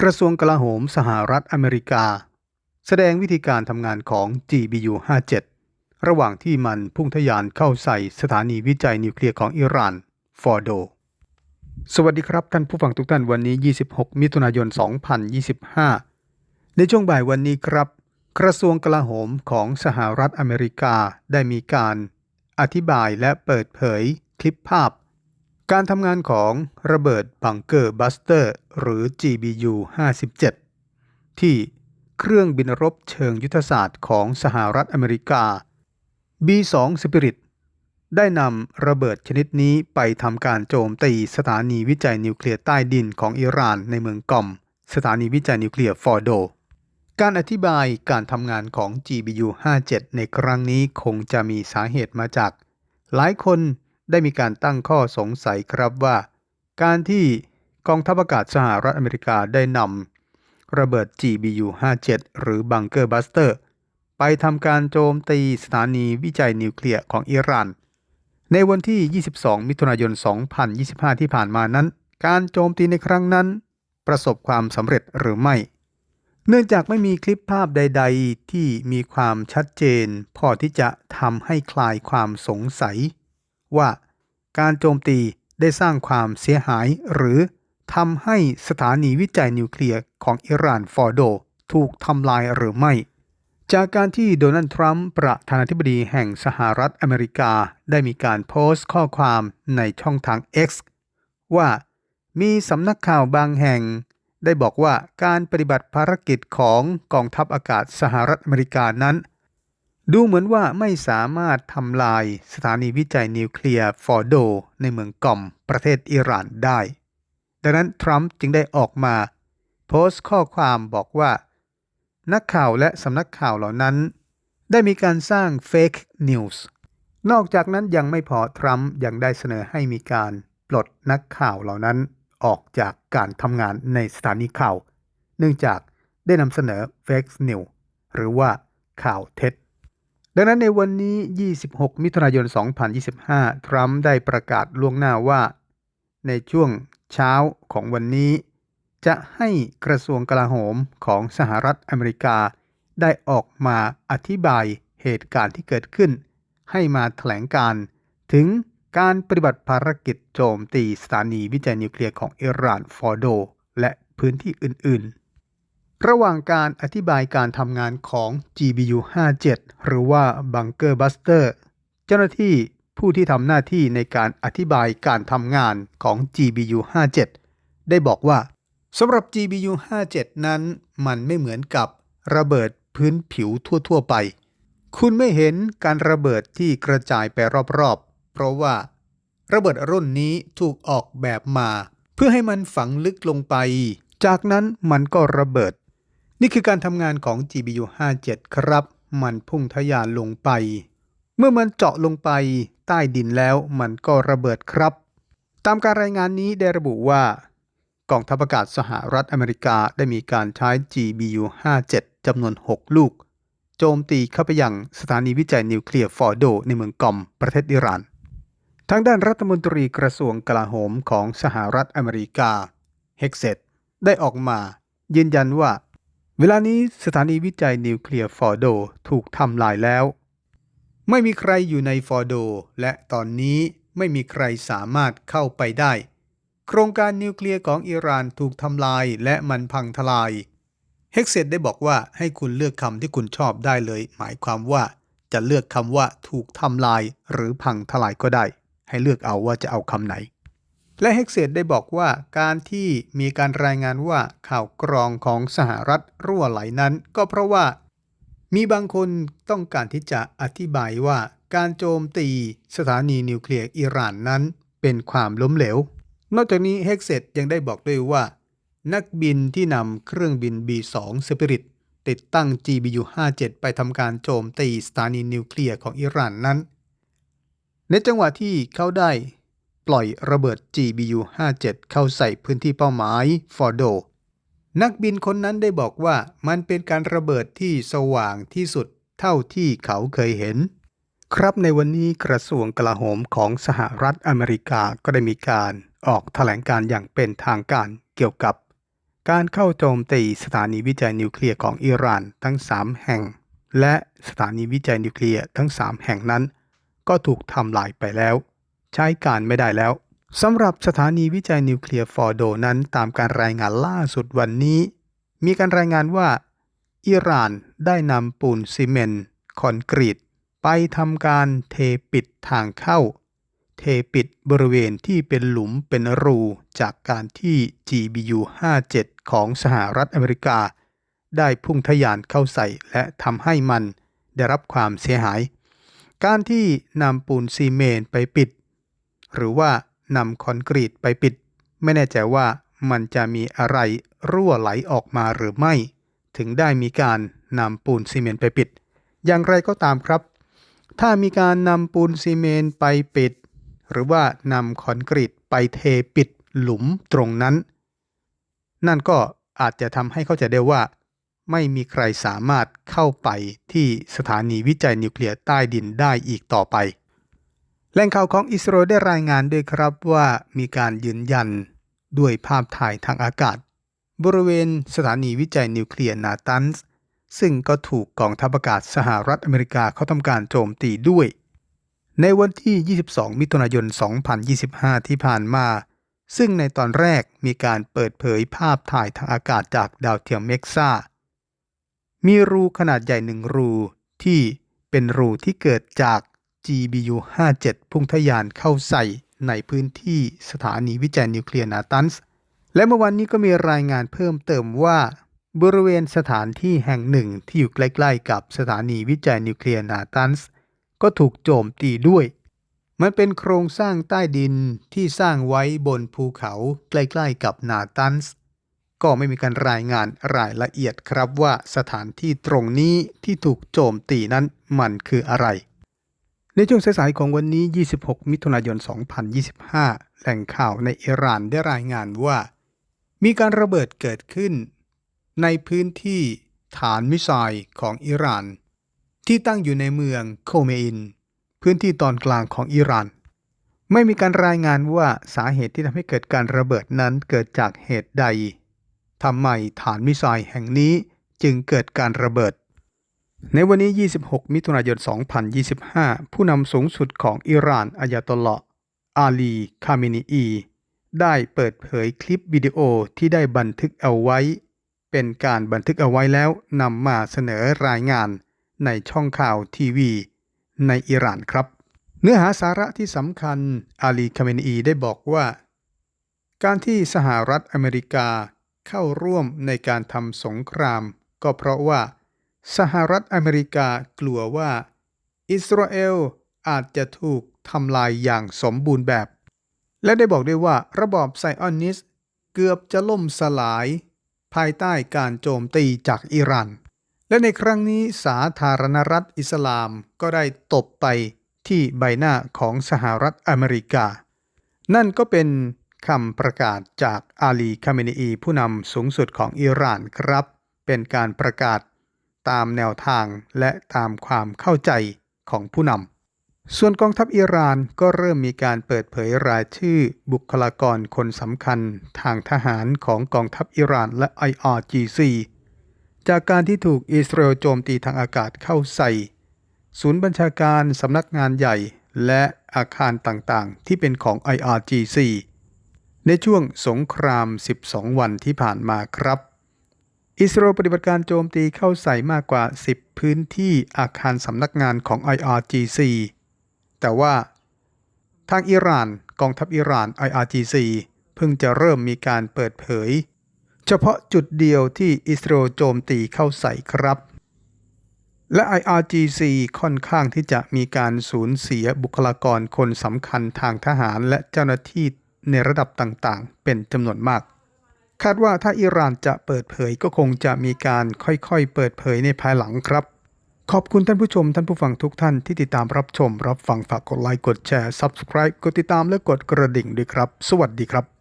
กระทรวงกลาโหมสหรัฐอเมริกา แสดงวิธีการทำงานของ GBU 57 ระหว่างที่มันพุ่งทะยานเข้าใส่สถานีวิจัยนิวเคลียร์ของอิหร่านฟอร์โด สวัสดีครับท่านผู้ฟังทุกท่านวันนี้ 26 มิถุนายน 2025 ในช่วงบ่ายวันนี้ครับ กระทรวงกลาโหมของสหรัฐอเมริกาได้มีการ อธิบายและเปิดเผยคลิปภาพ การทำงานของระเบิดบังเกอร์บัสเตอร์ หรือ GBU 57 ที่เครื่องบินรบเชิงยุทธศาสตร์ของสหรัฐอเมริกา B2 Spirit ได้นำระเบิดชนิดนี้ไปทำการโจมตีสถานีวิจัยนิวเคลียร์ใต้ดินของอิหร่านในเมืองกอม สถานีวิจัยนิวเคลียร์ฟอร์โด การอธิบายการทำงานของ GBU 57 ในครั้งนี้คงจะมีสาเหตุมาจาก หลายคน ได้มีการตั้งข้อสงสัยครับว่า การที่กองทัพอากาศสหรัฐอเมริกาได้นำระเบิด GBU 57หรือบังเกอร์บัสเตอร์ไปทำการโจมตีสถานีวิจัยนิวเคลียร์ของอิหร่าน ในวันที่ 22 มิถุนายน 2025 ที่ผ่านมานั้น การโจมตีในครั้งนั้น ประสบความสำเร็จหรือไม่ เนื่องจากไม่มีคลิปภาพใด ๆ ที่มีความชัดเจน พอที่จะทำให้คลายความสงสัย ว่าการโจมตีได้สร้างความเสียหายหรือทำให้สถานีวิจัยนิวเคลียร์ของอิหร่านฟอร์โด ถูกทำลายหรือไม่ จากการที่โดนัลด์ทรัมป์ประธานาธิบดีแห่งสหรัฐอเมริกาได้มีการโพสต์ข้อความในช่องทาง X ว่ามีสำนักข่าวบางแห่ง ได้บอกว่าการปฏิบัติภารกิจของกองทัพอากาศสหรัฐอเมริกานั้น ดูเหมือนว่าไม่สามารถทำลายสถานีวิจัยนิวเคลียร์ฟอร์โด ในเมืองกอมประเทศอิหร่านได้ ดังนั้นทรัมป์จึงได้ออกมาโพสต์ข้อความบอกว่า นักข่าวและสำนักข่าวเหล่านั้น ได้มีการสร้างเฟกนิวส์นอกจากนั้นยังไม่พอทรัมป์ยังได้เสนอให้มีการปลดนักข่าวเหล่านั้นออกจากการทำงานในสถานีข่าว เนื่องจากได้นำเสนอเฟกนิวหรือว่าข่าวเท็จ ดังนั้นในวันนี้ 26 มิถุนายน 2025 ทรัมป์ได้ประกาศล่วงหน้าว่า ในช่วงเช้าของวันนี้ จะให้กระทรวงกลาโหมของสหรัฐอเมริกา ได้ออกมาอธิบายเหตุการณ์ที่เกิดขึ้น ให้มาแถลงการถึงการปฏิบัติภารกิจโจมตีสถานีวิจัยนิวเคลียร์ของอิหร่านฟอร์โด และพื้นที่อื่น ๆ ระหว่างการอธิบายการทำงานของ GBU 57หรือว่า Bunker Buster เจ้าหน้าที่ผู้ที่ทำหน้าที่ในการอธิบายการทำงานของ GBU 57ได้บอกว่าสำหรับ GBU 57นั้น มันไม่เหมือนกับระเบิดพื้นผิวทั่ว ๆ ไป คุณไม่เห็นการระเบิดที่กระจายไปรอบๆ เพราะว่า ระเบิดรุ่นนี้ถูกออกแบบมา เพื่อให้มันฝังลึกลงไป จากนั้นมันก็ระเบิด นี่คือการทำงานของ GBU 57ครับ มันพุ่งทะยานลงไป เมื่อมันเจาะลงไปใต้ดินแล้วมันก็ระเบิดครับ ตามการรายงานนี้ได้ระบุว่ากองทัพอากาศสหรัฐอเมริกาได้มีการใช้ GBU 57จำนวน 6 ลูก โจมตีเข้าไปยังสถานีวิจัยนิวเคลียร์ฟอร์โด ในเมืองกอม ประเทศอิหร่าน ทางด้านรัฐมนตรีกระทรวงกลาโหมของสหรัฐอเมริกา เฮกเซตได้ออกมา ยืนยันว่า เวลานี้สถานีวิจัยนิวเคลียร์ฟอร์โดถูกทำลายแล้ว ไม่มีใครอยู่ในฟอร์โด และตอนนี้ไม่มีใครสามารถเข้าไปได้ โครงการนิวเคลียร์ของอิหร่านถูกทำลายและมันพังทลาย เฮกเซตได้บอกว่าให้คุณเลือกคำที่คุณชอบได้เลย หมายความว่าจะเลือกคำว่าถูกทำลายหรือพังทลายก็ได้ ให้เลือกเอาว่าจะเอาคำไหน และเฮกเซตได้บอกว่าการที่มีการรายงานว่าข่าวกรองของสหรัฐรั่วไหลนั้น ก็เพราะว่า มีบางคนต้องการที่จะอธิบายว่าการโจมตีสถานีนิวเคลียร์อิหร่านนั้น เป็นความล้มเหลว นอกจากนี้เฮกเซตยังได้บอกด้วยว่า นักบินที่นำเครื่องบิน B2 Spirit ติดตั้ง GBU 57 ไปทำการโจมตีสถานีนิวเคลียร์ของอิหร่านนั้น ในจังหวะที่เขาได้ ปล่อยระเบิด GBU 57เข้าใส่พื้นที่เป้าหมายฟอร์โด นักบินคนนั้นได้บอกว่ามันเป็นการระเบิดที่สว่างที่สุดเท่าที่เขาเคยเห็น ครับในวันนี้กระทรวงกลาโหมของสหรัฐอเมริกาก็ได้มีการออกแถลงการอย่างเป็นทางการเกี่ยวกับ การเข้าโจมตีสถานีวิจัยนิวเคลียร์ของอิหร่านทั้ง 3 แห่ง และสถานีวิจัยนิวเคลียร์ทั้ง 3 แห่งนั้น ก็ถูกทำลายไปแล้ว ใช้การไม่ได้แล้วสำหรับสถานีวิจัยนิวเคลียร์ฟอร์โดนั้นตามการรายงานล่าสุดวันนี้ มีการรายงานว่า อิหร่านได้นำปูนซีเมนต์คอนกรีต ไปทำการเทปิดทางเข้า เทปิดบริเวณที่เป็นหลุมเป็นรูจากการที่ GBU 57 ของสหรัฐอเมริกา ได้พุ่งทะยานเข้าใส่และทำให้มันได้รับความเสียหาย การที่นำปูนซีเมนต์ไปปิด หรือว่านำคอนกรีตไปปิด ไม่แน่ใจว่ามันจะมีอะไรรั่วไหลออกมาหรือไม่ ถึงได้มีการนำปูนซีเมนต์ไปปิด อย่างไรก็ตามครับ ถ้ามีการนำปูนซีเมนต์ไปปิด หรือว่านำคอนกรีตไปเทปิดหลุมตรงนั้น นั่นก็อาจจะทำให้เข้าใจได้ว่า ไม่มีใครสามารถเข้าไปที่สถานีวิจัยนิวเคลียร์ใต้ดินได้อีกต่อไป แหล่งข่าวของอิสราเอลได้รายงานด้วยครับว่ามีการยืนยันด้วยภาพถ่ายทางอากาศ บริเวณสถานีวิจัยนิวเคลียร์นาตันส์ซึ่งก็ถูกกองทัพอากาศสหรัฐอเมริกาเขาทำการโจมตีด้วย ในวันที่ 22 มิถุนายน 2025 ที่ผ่านมา ซึ่งในตอนแรกมีการเปิดเผยภาพถ่ายทางอากาศจากดาวเทียมเม็กซ่า มีรูขนาดใหญ่หนึ่งรูที่เป็นรูที่เกิดจาก GBU 57 พุ่งทะยานเข้าใส่ในพื้นที่สถานีวิจัยนิวเคลียร์นาตันส์และเมื่อวันนี้ก็มีรายงานเพิ่มเติมว่า บริเวณสถานที่แห่งหนึ่งที่อยู่ใกล้ๆกับสถานีวิจัยนิวเคลียร์นาตันส์ก็ถูกโจมตีด้วย มันเป็นโครงสร้างใต้ดินที่สร้างไว้บนภูเขาใกล้ๆกับนาตันส์ก็ไม่มีการรายงานรายละเอียดครับว่าสถานที่ตรงนี้ที่ถูกโจมตีนั้นมันคืออะไร ในช่วงสายๆของวันนี้ 26 มิถุนายน 2025 แหล่งข่าวในอิหร่านได้รายงานว่า มีการระเบิดเกิดขึ้น ในพื้นที่ฐานมิสไซล์ของอิหร่าน ที่ตั้งอยู่ในเมืองโคเมอิน พื้นที่ตอนกลางของอิหร่าน ไม่มีการรายงานว่าสาเหตุที่ทำให้เกิดการระเบิดนั้นเกิดจากเหตุใดทำไมฐานมิสไซล์แห่งนี้จึงเกิดการระเบิด ในวันนี้ 26 มิถุนายน 2025 ผู้นำสูงสุดของอิหร่านอายาตอลลอฮ์อาลี คาเมนีอี ได้เปิดเผยคลิปวิดีโอที่ได้บันทึกเอาไว้ เป็นการบันทึกเอาไว้แล้วนำมาเสนอรายงานในช่องข่าวทีวี ในอิหร่านครับ เนื้อหาสาระที่สำคัญ อาลี คาเมนีอีได้บอกว่า การที่สหรัฐอเมริกาเข้าร่วมในการทำสงคราม ก็เพราะว่า สหรัฐอเมริกากลัวว่า อิสราเอลอาจจะถูกทำลายอย่างสมบูรณ์แบบ และได้บอกได้ว่าระบอบไซออนิสเกือบจะล่มสลาย ภายใต้การโจมตีจากอิหร่าน และในครั้งนี้สาธารณรัฐอิสลามก็ได้ตบไปที่ใบหน้าของสหรัฐอเมริกา นั่นก็เป็นคำประกาศจากอาลีคาเมนีอีผู้นำสูงสุดของอิหร่านครับ เป็นการประกาศ ตามแนวทางและตามความเข้าใจของผู้นำ ส่วนกองทัพอิหร่านก็เริ่มมีการเปิดเผยรายชื่อบุคลากรคนสำคัญทางทหารของกองทัพอิหร่านและ IRGC จากการที่ถูกอิสราเอลโจมตีทางอากาศเข้าใส่ ศูนย์บัญชาการสำนักงานใหญ่และอาคารต่างๆ ที่เป็นของ IRGC ในช่วงสงคราม 12 วันที่ผ่านมาครับ อิสราเอลปฏิบัติการโจมตีเข้าใส่มากกว่า 10 พื้นที่อาคารสำนักงานของ IRGC แต่ว่าทางอิหร่านกองทัพอิหร่าน IRGC เพิ่งจะเริ่มมีการเปิดเผย เฉพาะจุดเดียวที่อิสราเอลโจมตีเข้าใส่ครับ และ IRGC ค่อนข้างที่จะมีการสูญเสียบุคลากรคนสำคัญทางทหารและเจ้าหน้าที่ในระดับต่างๆ เป็นจำนวนมาก คาดว่าถ้าอิหร่านจะเปิดเผยก็คงจะมีการค่อยๆ เปิดเผยในภายหลังครับ ขอบคุณท่านผู้ชมท่านผู้ฟังทุกท่านที่ติดตามรับชม รับฟังฝากกดไลค์กดแชร์ Subscribe กดติดตามและกดกระดิ่งด้วยครับ สวัสดีครับ